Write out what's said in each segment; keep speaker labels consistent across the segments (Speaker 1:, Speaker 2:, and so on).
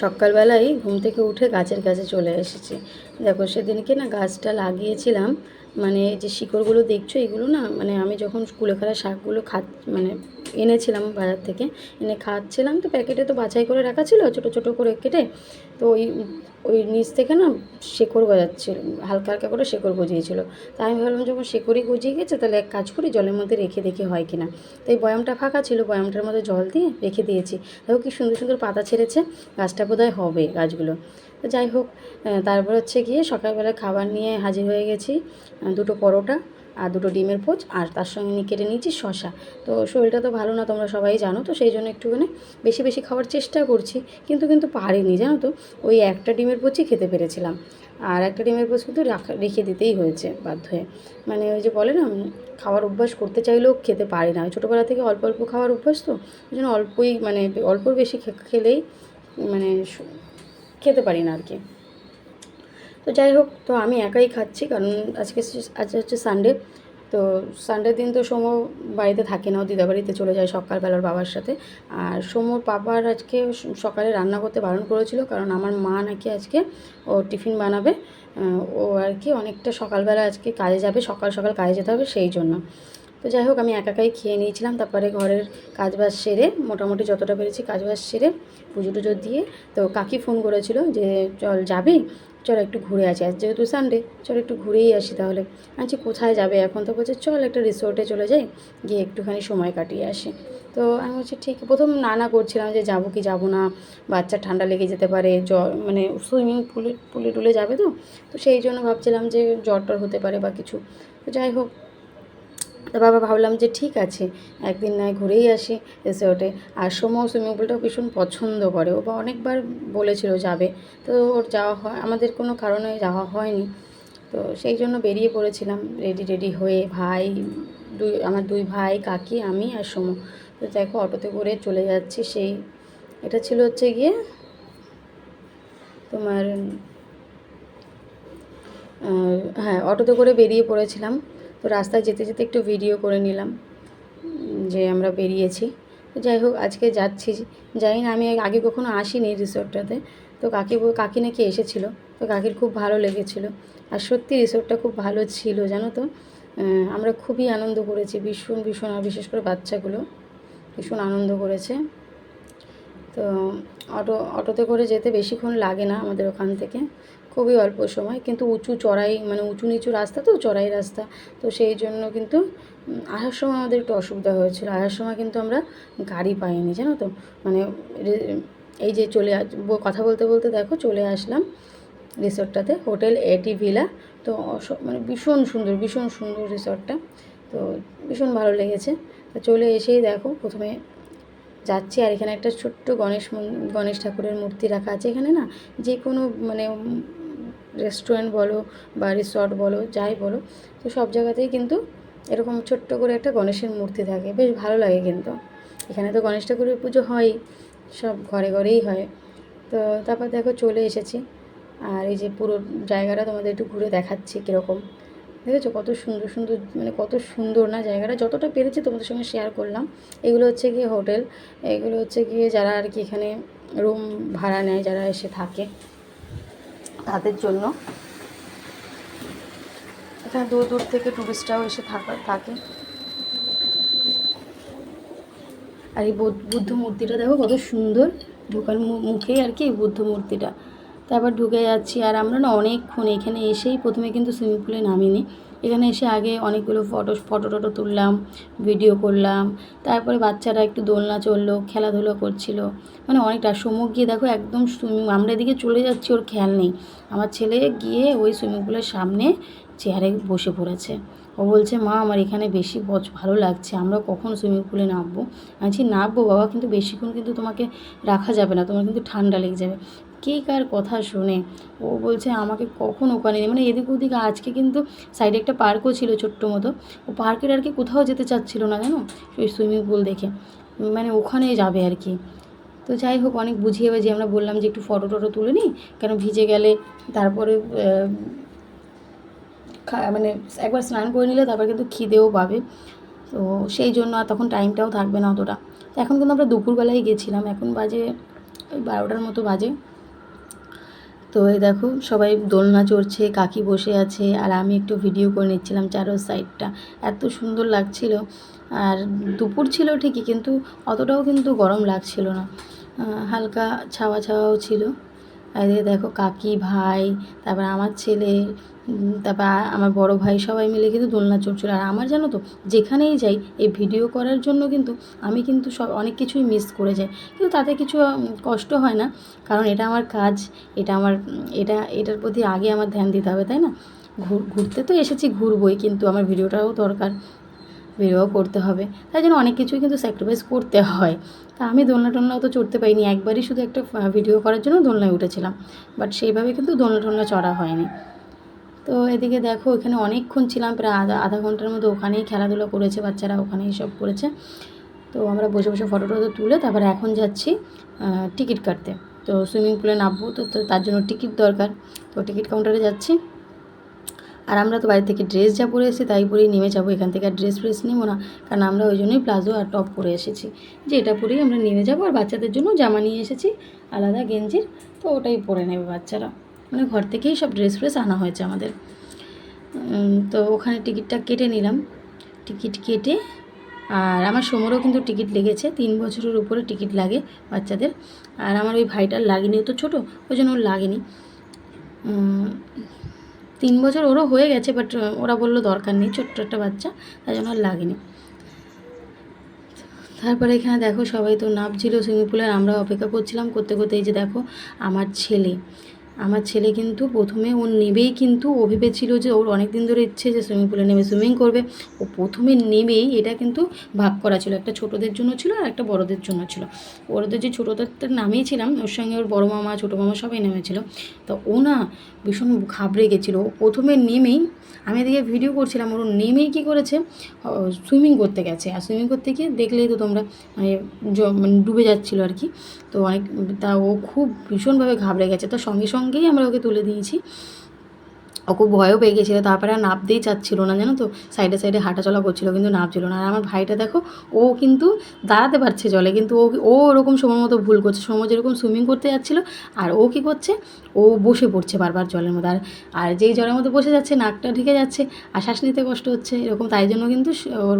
Speaker 1: সকালবেলায় ঘুম থেকে উঠে গাছের কাছে চলে এসেছি। দেখো, সেদিনকে না গাছটা লাগিয়েছিলাম। মানে যে শিকড়গুলো দেখছ, এগুলো না মানে আমি যখন স্কুলে খেলা শাকগুলো খা মানে এনেছিলাম বাজার থেকে। এনে খাচ্ছিলাম, তো প্যাকেটে তো বাছাই করে রাখা ছিল, ছোটো ছোটো করে কেটে তো ওই ওই নিচ থেকে না শেকড় গজাচ্ছিল, হালকা হালকা করে শেকড় গজিয়েছিল। তাই আমি ভাবলাম যখন শেকড়ই গজিয়ে গেছে, তাহলে এক কাজ করি, জলের মধ্যে রেখে দেখি হয় কিনা তো এই বয়ামটা ফাঁকা ছিল, বয়ামটার মধ্যে জল দিয়ে রেখে দিয়েছি। দেখো কি সুন্দর সুন্দর পাতা ছেড়েছে, গাছটা বোধহয় হবে গাছগুলো। তো যাই হোক তারপর হচ্ছে গিয়ে সকালবেলা খাবার নিয়ে হাজির হয়ে গেছি দুটো পরোটা আর দুটো ডিমের পোচ, আর তার সঙ্গে নিয়ে কেটে নিয়েছি শশা তো শরীরটা তো ভালো না, তোমরা সবাই জানো, তো সেই জন্য একটুখানি বেশি বেশি খাওয়ার চেষ্টা করছি, কিন্তু কিন্তু পারিনি, জানো তো? ওই একটা ডিমের পোচই খেতে পেরেছিলাম। আর একটা ডিমের পোচ কিন্তু রাখা দিতেই হয়েছে বাধ্য হয়ে। মানে ওই যে বলে না খাওয়ার অভ্যাস করতে চাইলেও খেতে পারি না। ছোটোবেলা থেকে অল্প অল্প খাওয়ার অভ্যাস তো, ওই জন্য অল্পই মানে অল্প বেশি খেলেই মানে খেতে পারি না আর কি। তো যাই হোক, তো আমি একাই খাচ্ছি, কারণ আজকে স- আজ হচ্ছে সানডে তো সানডে দিন তো সোমো বাড়িতে থাকে না দিদা বাড়িতে চলে যায় সকালবেলার বাবার সাথে। আর সোমর পাপার আজকে সকালে রান্না করতে বারণ করেছিল, কারণ আমার মা নাকি আজকে ও টিফিন বানাবে ও আর কি অনেকটা সকালবেলা আজকে কাজে যাবে, সকাল সকাল কাজে যেতে হবে সেই জন্য। তো যাই হোক, আমি একাকাই খেয়ে নিয়েছিলাম, তারপরে ঘরের কাজ কাজবাজ সেরে, মোটামুটি যতটা পেরেছি কাজ কাজবাজ সেরে পুজো টুজো দিয়ে, তো কাকি ফোন করেছিল যে, চল যাবি? চল একটু ঘুরে আসি। আজ যেহেতু সানডে চল একটু ঘুরেই আসি তাহলে। আচ্ছা কোথায় যাবে এখন তো? বলছে, চল একটা রিসোর্টে চলে যাই, গিয়ে একটুখানি সময় কাটিয়ে আসি। তো আমি বলছি, ঠিক, প্রথম নানা করছিলাম যে যাব কি যাব না। বাচ্চা ঠান্ডা লেগে যেতে পারে জ্বর মানে সুইমিং পুলে পুলে টুলে যাবে তো? তো সেই জন্য ভাবছিলাম যে জ্বর টর হতে পারে বা কিছু। তো যাই হোক তো বাবা ভাবলাম যে ঠিক আছে, একদিন নয় ঘুরেই আসি রিসোর্টে আর সময় সুইমিং পুলটা ভীষণ পছন্দ করে। ও বা অনেকবার বলেছিল যাবে। তো ওর যাওয়া হয়, আমাদের কোনো কারণে যাওয়া হয়নি। তো সেই জন্য বেরিয়ে পড়েছিলাম। রেডি রেডি হয়ে ভাই, দুই, আমার দুই ভাই, কাকি, আমি আর সোমো। তো দেখো অটোতে করে চলে যাচ্ছি সেই, এটা ছিল হচ্ছে গিয়ে তোমার হ্যাঁ অটোতে করে বেরিয়ে পড়েছিলাম। তো রাস্তায় যেতে যেতে একটু ভিডিও করে নিলাম যে আমরা বেরিয়েছি। তো যাই হোক, আজকে যাচ্ছি। জানি না, আমি আগে কখনো আসিনি রিসোর্টটাতে। তো কাকি কাকি নাকি এসেছিল। তো কাকির খুব ভালো লেগেছিলো। আর সত্যি রিসোর্টটা খুব ভালো ছিল, জানো তো? আমরা খুবই আনন্দ করেছি, ভীষণ ভীষণ, আর বিশেষ করে বাচ্চাগুলো ভীষণ আনন্দ করেছে। তো অটো, অটোতে করে যেতে বেশিক্ষণ লাগে না আমাদের ওখান থেকে। খুবই অল্প সময়। কিন্তু উঁচু চড়াই মানে উঁচু নিচু রাস্তা তো, চড়াই রাস্তা। তো সেই জন্য কিন্তু আসার সময় আমাদের একটু অসুবিধা হয়েছিল। আসার সময় কিন্তু আমরা গাড়ি পাইনি, জানো তো? মানে এই যে চলে কথা বলতে বলতে দেখো, চলে আসলাম রিসোর্টটাতে, হোটেল এটি ভিলা। তো মানে ভীষণ সুন্দর ভীষণ সুন্দর রিসোর্টটা। তো ভীষণ ভালো লেগেছে। তো চলে এসেই দেখো, প্রথমে যাচ্ছি। আর এখানে একটা ছোট্ট গণেশ গণেশ ঠাকুরের মূর্তি রাখা আছে এখানে না? যে কোনো মানে রেস্টুরেন্ট বলো বা রিসর্ট বলো, যাই বলো, তো সব জায়গাতেই কিন্তু এরকম ছোট্ট করে একটা গণেশের মূর্তি থাকে। বেশ ভালো লাগে কিন্তু। এখানে তো গণেশ ঠাকুরের পুজো হয়ই, সব ঘরে ঘরেই হয়। তো তারপর দেখো চলে এসেছি। আর এই যে পুরো জায়গাটা তোমাদের একটু ঘুরে দেখাচ্ছি কীরকম। দেখেছ কত সুন্দর সুন্দর মানে কত সুন্দর না জায়গাটা? যতটা পেরেছি তোমাদের সঙ্গে শেয়ার করলাম। এগুলো হচ্ছে গিয়ে হোটেল এগুলো হচ্ছে গিয়ে যারা আর কি এখানে রুম ভাড়া নেয়, যারা এসে থাকে। তাদের জন্য। এখানে দূর দূর থেকে টুরিস্টরাও এসে থাকা, থাকে। আর এই বৌদ্ধ মূর্তিটা দেখো কত সুন্দর। ঢোকার মুখেই আর কি এই বুদ্ধ মূর্তিটা। তারপর ঢুকে যাচ্ছি আর আমরা না অনেকক্ষণ এখানে এসেই প্রথমে কিন্তু সুইমিং পুলে নামিনি। এখানে এসে আগে অনেকগুলো ফটো ফটো, টটো তুললাম, ভিডিও করলাম, তারপরে বাচ্চারা একটু দোলনা চলল, খেলাধুলো করছিল। মানে অনেকটা সমুখ গিয়ে দেখো একদম সুইমিং, আমরা এদিকে চলে যাচ্ছি, ওর খেয়াল নেই। আমার ছেলে গিয়ে ওই সুইমিং পুলের সামনে চেয়ারে বসে পড়েছে। ও বলছে, মা, আমার এখানে বেশি ভালো লাগছে, আমরা কখন সুইমিং পুলে নামবো? আমি বলছি, নামবো বাবা, কিন্তু বেশিক্ষণ কিন্তু তোমাকে রাখা যাবে না, তোমার কিন্তু ঠান্ডা লেগে যাবে। কে কার কথা শুনে। ও বলছে, আমাকে কখন ওখানে মানে এদিক ওদিক আজকে কিন্তু সাইডে একটা পার্কও ছিল ছোট্ট মতো। ও পার্কের আর কি কোথাও যেতে চাচ্ছিল না জানো ওই সুইমিং পুল দেখে। মানে ওখানেই যাবে আর কি। তো যাই হোক, অনেক বুঝিয়ে বাজিয়ে আমরা বললাম যে একটু ফটো টটো তুলে নিই। কেন ভিজে গেলে তারপরে মানে একবার স্নান করে নিলে তারপর কিন্তু খিদেও পাবে। তো সেই জন্য আর তখন টাইমটাও থাকবে না অতটা। এখন কিন্তু আমরা দুপুরবেলায় গেছিলাম। এখন বাজে ওই বারোটার মতো বাজে। তো এই দেখো, সবাই দোলনা চড়ছে, কাকি বসে আছে, আর আমি একটু ভিডিও করে নিচ্ছিলাম চারো সাইডটা এত সুন্দর লাগছিল। আর দুপুর ছিল ঠিকই, কিন্তু অতটাও কিন্তু গরম লাগছিল না। হালকা ছাওয়া ছাওয়াও ছিল। এদিকে দেখো কাকি ভাই, তারপর আমার ছেলে তারপর আমার বড় ভাই সবাই মিলে কিন্তু দোলনা চড়ছিল। আর আমার জানো তো, যেখানেই যাই, এই ভিডিও করার জন্য কিন্তু আমি কিন্তু সব, অনেক কিছুই মিস করে যাই। কিন্তু তাতে কিছু কষ্ট হয় না, কারণ এটা আমার কাজ, এটা আমার, এটা, এটার প্রতি আগে আমার ধ্যান দিতে হবে, তাই না? ঘুর- ঘুরতে তো এসেছি, ঘুরবই, কিন্তু আমার ভিডিওটাও দরকার। ভিডিও করতে হবে। তাই জন্য অনেক কিছুই কিন্তু স্যাক্রিফাইস করতে হয়। তা আমি দোলনা টোলনা অত চড়তে পারিনি। একবারই শুধু একটা ভিডিও করার জন্য দোলনায় উঠেছিলাম। বাট সেইভাবে কিন্তু দোলনা টোলনা চড়া হয়নি। তো এদিকে দেখো, এখানে অনেকক্ষণ ছিলাম, প্রায় আধা আধা ঘণ্টার মতো ওখানেই খেলাধুলা করেছে, বাচ্চারা ওখানেই সব করেছে। তো আমরা বসে বসে ফটো টটো তুলে তারপরে এখন যাচ্ছি টিকিট কাটতে। তো সুইমিং পুলে নামবো, তো তো তার জন্য টিকিট দরকার। তো টিকিট কাউন্টারে যাচ্ছি। আর আমরা তো বাড়ি থেকে ড্রেস যা পরে এসেছি, তাই পরেই নেমে যাব। এখান থেকে আর ড্রেস ফ্রেস নেব না, কারণ আমরা ওই জন্যই প্লাজো আর টপ পরে এসেছি। যে এটা পরেই আমরা নেমে যাব, আর বাচ্চাদের জন্য জামা নিয়ে এসেছি, আলাদা গেঞ্জির, তো ওটাই পরে নেবে বাচ্চারা। মানে ঘর থেকেই সব ড্রেস ফ্রেস আনা হয়েছে আমাদের। তো ওখানে টিকিটটা কেটে নিলাম। টিকিট কেটে, আর আমার সমরও কিন্তু টিকিট লেগেছে, তিন বছরের উপরে টিকিট লাগে বাচ্চাদের। আর আমার ওই ভাইটার লাগেনি তো ছোটো, ওই জন্য ওর লাগেনি। তিন বছর ওরও হয়ে গেছে বাট ওরা বলল দরকার নেই, ছোট্ট একটা বাচ্চা তাই জন্য আর লাগেনি। তারপরে এখানে দেখো সবাই তো নামছিল সুইমিং পুলে আমরা অপেক্ষা করছিলাম করতে করতে, এই যে দেখো আমার ছেলে। আমার ছেলে কিন্তু প্রথমে ও নেবেই কিন্তু, ও ভেবেছিল যে ওর অনেক দিন ধরে ইচ্ছে যে সুইমিং পুলে নেমে সুইমিং করবে। ও প্রথমে নেবেই এটা কিন্তু ভাগ করা ছিল, একটা ছোটোদের জন্য ছিল আর একটা বড়দের জন্য ছিল। বড়দের যে ছোটোদের নামিয়েছিলাম ওর সঙ্গে ওর বড় মামা, ছোটো মামা সবাই নেমেছিল। তো ও না ভীষণ ঘাবড়ে গেছিল। প্রথমে নেমেই আমি এদিকে ভিডিও করছিলাম, ওর নেমেই কী করেছে? সুইমিং করতে গেছে। আর সুইমিং করতে গিয়ে দেখলেই তো তোমরা মানে মানে ডুবে যাচ্ছিল আর কি। তো অনেক, তা ও খুব ভীষণভাবে ঘাবড়ে গেছে। তো সঙ্গে সঙ্গে সঙ্গেই আমরা ওকে তুলে দিয়েছি। ও খুব ভয়ও পেয়ে গেছিল, তারপরে আর নামতেই চাচ্ছিলো না, জানো তো? সাইডে সাইডে হাঁটাচলা করছিল, কিন্তু নামছিল না। আর আমার ভাইটা দেখো, ও কিন্তু দাঁড়াতে পারছে জলে, কিন্তু ও ও ওরকম সময় মতো ভুল করছে, সময় যেরকম সুইমিং করতে যাচ্ছিল, আর ও কী করছে, ও বসে পড়ছে বারবার জলের মধ্যে। আর আর যেই জলের মধ্যে বসে যাচ্ছে, নাকটা ঢেকে যাচ্ছে, আর শ্বাস নিতে কষ্ট হচ্ছে, এরকম। তাই জন্য কিন্তু ওর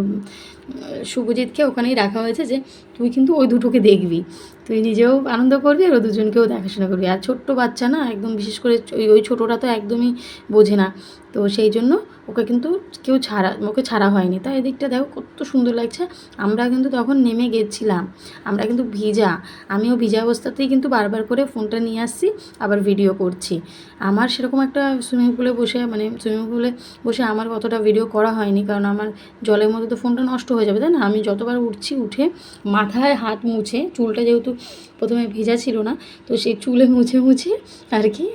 Speaker 1: শুভজিৎকে ওখানেই রাখা হয়েছে যে, তুই কিন্তু ওই দুটোকে দেখবি। তুই নিজেও আনন্দ করবি আর ও দুজনকেও দেখাশোনা করবি। আর ছোট্ট বাচ্চা না, একদম বিশেষ করে ওই ছোটোটা তো একদমই বোঝে না। তো সেই জন্য ওকে কিন্তু কেউ ছাড়া ওকে ছাড়া হয়নি। তাই এদিকটা দেখো কত সুন্দর লাগছে। আমরা কিন্তু তখন নেমে গেছিলাম। আমরা কিন্তু ভিজা। আমিও ভিজা অবস্থাতেই কিন্তু বারবার করে ফোনটা নিয়ে আসছি, আবার ভিডিও করছি। আমার সেরকম একটা সুইমিং পুলে বসে মানে সুইমিং পুলে বসে আমার অতটা ভিডিও করা হয়নি। কারণ আমার জলের মধ্যে তো ফোনটা নষ্ট হয়ে যাবে, তাই না? আমি যতবার উঠছি উঠে মাথায় হাত মুছে, চুলটা যেহেতু প্রথমে ভেজা ছিল না, তো সেই চুলে মুছে মুছে আর কি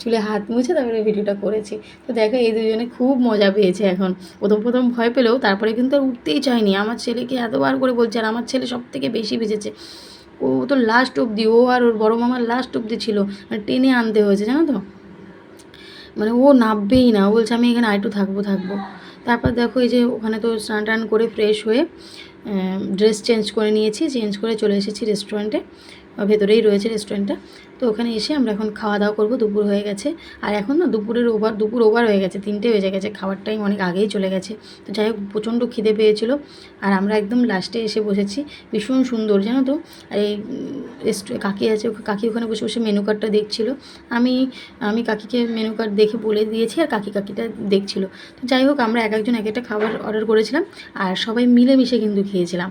Speaker 1: চুলে হাত মুছে তারপরে ভিডিওটা করেছি। তো দেখো এই দুজনে খুব মজা পেয়েছে এখন। প্রথম প্রথম ভয় পেলেও তারপরে কিন্তু আর উঠতেই চায়নি। আমার ছেলেকে এতবার করে বলছে আর আমার ছেলে সব থেকে বেশি ভিজেছে। ও তো লাস্ট অবধি, ও আর ওর বড় মামার লাস্ট অবধি ছিল। মানে টেনে আনতে হয়েছে, জানো তো? মানে ও নামবেই না। বলছে, আমি এখানে আরেকটু থাকব থাকব। তারপর দেখো এই যে ওখানে তো স্নান টান করে ফ্রেশ হয়ে ড্রেস চেঞ্জ করে নিয়েছি চেঞ্জ করে চলে এসেছি রেস্টুরেন্টে ভেতরেই রয়েছে রেস্টুরেন্টটা তো ওখানে এসে আমরা এখন খাওয়া দাওয়া করব, দুপুর হয়ে গেছে। আর এখন না দুপুরের ওভার দুপুর ওভার হয়ে গেছে, তিনটে বেজে গেছে খাবার টাইম অনেক আগেই চলে গেছে। তো যাই হোক, প্রচণ্ড খিদে পেয়েছিল। আর আমরা একদম লাস্টে এসে বসেছি। ভীষণ সুন্দর, জানো তো? আর এই কাকি আছে কাকি ওখানে বসে বসে মেনু কার্ডটা দেখছিল। আমি আমি কাকিকে মেনু কার্ড দেখে বলে দিয়েছি আর কাকি কাকিটা দেখছিল। তো যাই হোক, আমরা এক একজন এক একটা খাবার অর্ডার করেছিলাম। আর সবাই মিলেমিশে কিন্তু খেয়েছিলাম।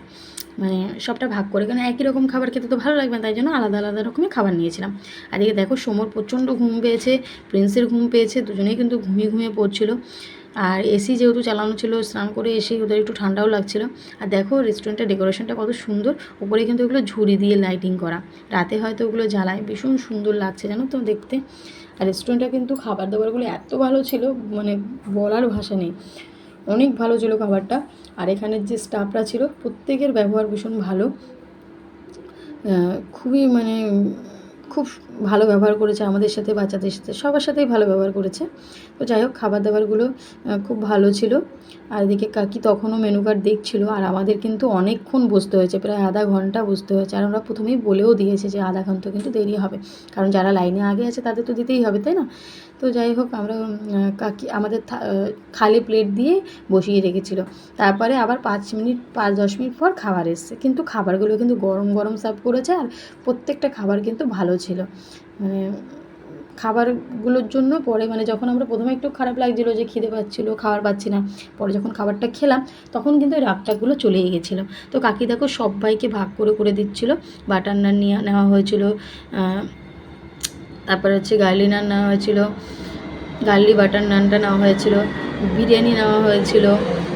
Speaker 1: মানে সবটা ভাগ করে কারণ একই রকম খাবার খেতে তো ভালো লাগবে তাই জন্য আলাদা আলাদা রকমের খাবার নিয়েছিলাম। আর এদিকে দেখো সমর প্রচণ্ড ঘুম পেয়েছে, প্রিন্সের ঘুম পেয়েছে, দুজনেই কিন্তু ঘুমিয়ে ঘুমিয়ে পড়ছিল। আর এসি যেহেতু চালানো ছিল, স্নান করে এসে ওদের একটু ঠান্ডাও লাগছিল। আর দেখো রেস্টুরেন্টের ডেকোরেশনটা কত সুন্দর, উপরে কিন্তু ওগুলো ঝুড়ি দিয়ে লাইটিং করা। রাতে হয়তো ওগুলো জ্বালায়, ভীষণ সুন্দর লাগছে জানো তো দেখতে। আর রেস্টুরেন্টটা কিন্তু খাবার দাবারগুলো এত ভালো ছিল মানে বলার ভাষা নেই। অনেক ভালো ছিল খাবারটা। আর এখানের যে স্টাফরা ছিল, প্রত্যেকের ব্যবহার ভীষণ ভালো। খুবই মানে খুব ভালো ব্যবহার করেছে আমাদের সাথে, বাচ্চাদের সাথে, সবার সাথেই ভালো ব্যবহার করেছে। তো যাই হোক খাবার দাবারগুলো খুব ভালো ছিল। আর এদিকে কাকি তখনও মেনু কার্ড দেখছিল, আর আমাদের কিন্তু অনেকক্ষণ বসতে হয়েছে, প্রায় আধা ঘণ্টা বসতে হয়েছে। আর আমরা প্রথমেই বলেও দিয়েছে যে আধা ঘণ্টা কিন্তু দেরি হবে। কারণ যারা লাইনে আগে আছে তাদের তো দিতেই হবে, তাই না? তো যাই হোক, আমরা কাকি, আমাদের খালি প্লেট দিয়ে বসিয়ে রেখেছিল। তারপরে আবার পাঁচ মিনিট, পাঁচ দশ মিনিট পর খাবার এসছে। কিন্তু খাবারগুলো কিন্তু গরম গরম সার্ভ করেছে আর প্রত্যেকটা খাবার কিন্তু ভালো ছিল। মানে খাবারগুলোর জন্য পরে মানে যখন আমরা প্রথমে একটু খারাপ লাগছিল যে খিদে পাচ্ছিলো, খাবার পাচ্ছি না, পরে যখন খাবারটা খেলাম, তখন কিন্তু ওই রাগটাগুলো চলেই গেছিল। তো কাকি দেখো সবাইকে ভাগ করে করে দিচ্ছিল। বাটার নান নিয়ে নেওয়া হয়েছিল তারপরে হচ্ছে গার্লি নান নেওয়া হয়েছিল গার্লি বাটার নানটা নেওয়া হয়েছিল, বিরিয়ানি নেওয়া হয়েছিল,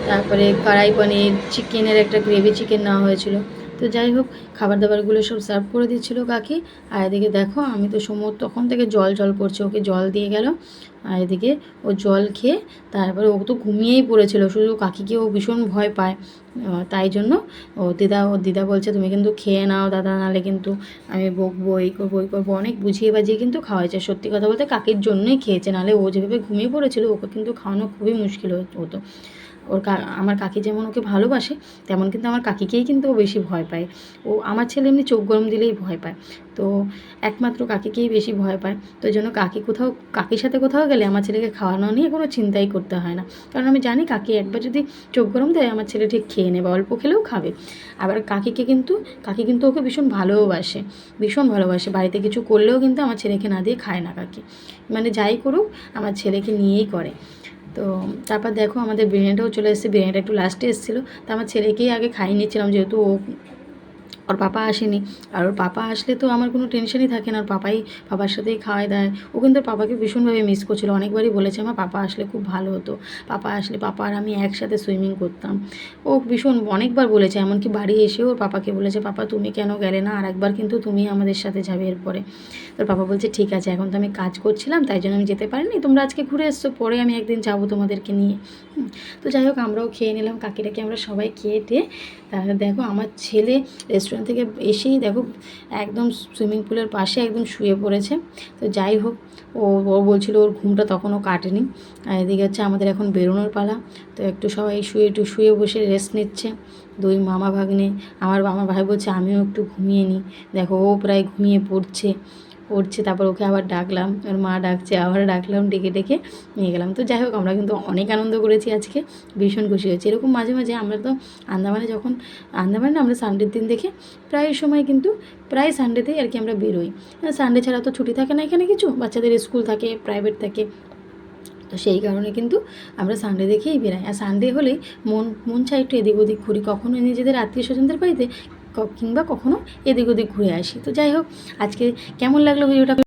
Speaker 1: তারপরে কড়াই পনির, চিকেনের একটা গ্রেভি চিকেন নেওয়া হয়েছিল। তো যাই হোক খাবার দাবারগুলো সব সার্ভ করে দিচ্ছিল কাকি। আর এদিকে দেখো, আমি তো সময় তখন থেকে জল জল করছে, ওকে জল দিয়ে গেল। আর এদিকে ও জল খেয়ে তারপরে ও তো ঘুমিয়েই পড়েছিল, শুধু কাকিকে ও ভীষণ ভয় পায়। তাই জন্য ও দিদা ও দিদা বলছে, তুমি কিন্তু খেয়ে নাও দাদা, নাহলে কিন্তু আমি বকবো, এই করব এই করব। অনেক বুঝিয়ে বাজিয়ে কিন্তু খাওয়াইছে। সত্যি কথা বলতে কাকির জন্যই খেয়েছে, নাহলে ও যেভাবে ঘুমিয়ে পড়েছিল, ওকে কিন্তু খাওয়ানো খুবই মুশকিল হতো। ওর আমার কাকি যেমন ওকে ভালোবাসে, তেমন কিন্তু আমার কাকিকেই কিন্তু ও বেশি ভয় পায়। ও, আমার ছেলে এমনি চোখ গরম দিলেই ভয় পায়। তো একমাত্র কাকিকেই বেশি ভয় পায়। তো এই জন্য কাকি কোথাও, কাকির সাথে কোথাও গেলে আমার ছেলেকে খাওয়ানো নিয়ে কোনো চিন্তাই করতে হয় না। কারণ আমি জানি কাকি একবার যদি চোখ গরম দেয়, আমার ছেলে ঠিক খেয়ে নেবে, অল্প খেলেও খাবে। আবার কাকিকে কিন্তু, কাকি কিন্তু ওকে ভীষণ ভালোবাসে ভীষণ ভালোবাসে। বাড়িতে কিছু করলেও কিন্তু আমার ছেলেকে না দিয়ে খায় না কাকি। মানে যাই করুক, আমার ছেলেকে নিয়েই করে। তো তারপর দেখো আমাদের বিরিয়ানিটাও চলে এসেছে, বিরিয়ানিটা একটু লাস্টে এসেছিল। তো আমার ছেলেকেই আগে খাইয়ে নিয়েছিলাম, যেহেতু ও ওর পাপা আসেনি। আর ওর পাপা আসলে তো আমার কোনো টেনশনই থাকে না। ওর পাপাই পাপার সাথেই খাওয়াই দেয়। ও কিন্তু ওর পাপাকে ভীষণভাবে মিস করছিল। অনেকবারই বলেছে, আমার পাপা আসলে খুব ভালো হতো। পাপা আসলে, পাপা আর আমি একসাথে সুইমিং করতাম। ও ভীষণ অনেকবার বলেছে, এমনকি বাড়ি এসেও ওর পাপাকে বলেছে, পাপা, তুমি কেন গেলে না? আর একবার কিন্তু তুমি আমাদের সাথে যাবে এরপরে। তোর পাপা বলছে, ঠিক আছে, এখন তো আমি কাজ করছিলাম, তাই জন্য আমি যেতে পারিনি। তোমরা আজকে ঘুরে এসছো, পরে আমি একদিন যাব তোমাদেরকে নিয়ে। তো যাই হোক, আমরাও খেয়ে নিলাম। কাকিটাকে আমরা সবাই খেয়ে টেয়ে তাহলে দেখো, আমার ছেলে রেস্টুরেন্ট থেকে এসেই দেখো একদম সুইমিং পুলের পাশে একদম শুয়ে পড়েছে। তো যাই হোক, ও ও বলছিল ওর ঘুমটা তখনও কাটেনি। এদিকে হচ্ছে আমাদের এখন বেরোনোর পালা। তো একটু সবাই শুয়ে, একটু শুয়ে বসে রেস্ট নিচ্ছে। দুই মামা ভাগ্নে, আমার আমার ভাই বলছে, আমিও একটু ঘুমিয়ে নিই। দেখো ও প্রায় ঘুমিয়ে পড়ছে। পড়ছে, তারপর ওকে আবার ডাকলাম, ওর মা ডাকছে আবার ডাকলাম, ডেকে ডেকে নিয়ে গেলাম। তো যাই হোক, আমরা কিন্তু অনেক আনন্দ করেছি আজকে, ভীষণ খুশি হয়েছি। এরকম মাঝে মাঝে আমরা তো আন্দামানে যখন, আন্দামানে আমরা সানডের দিন দেখে প্রায় সময় কিন্তু, প্রায় সানডেতেই আর কি আমরা বেরোই। সানডে ছাড়া তো ছুটি থাকে না এখানে কিছু, বাচ্চাদের স্কুল থাকে প্রাইভেট থাকে। তো সেই কারণে কিন্তু আমরা সানডে দেখেই বেরাই। আর সানডে হলেই মন মন চাই একটু এদিক ওদিক ঘুরি। কখনো নিজেদের আত্মীয় স্বজনদের বাড়িতে কিংবা কখনো এদিক ওদিক ঘুরে আসি। তো যাই হোক আজকে কেমন লাগল ভিডিওটা?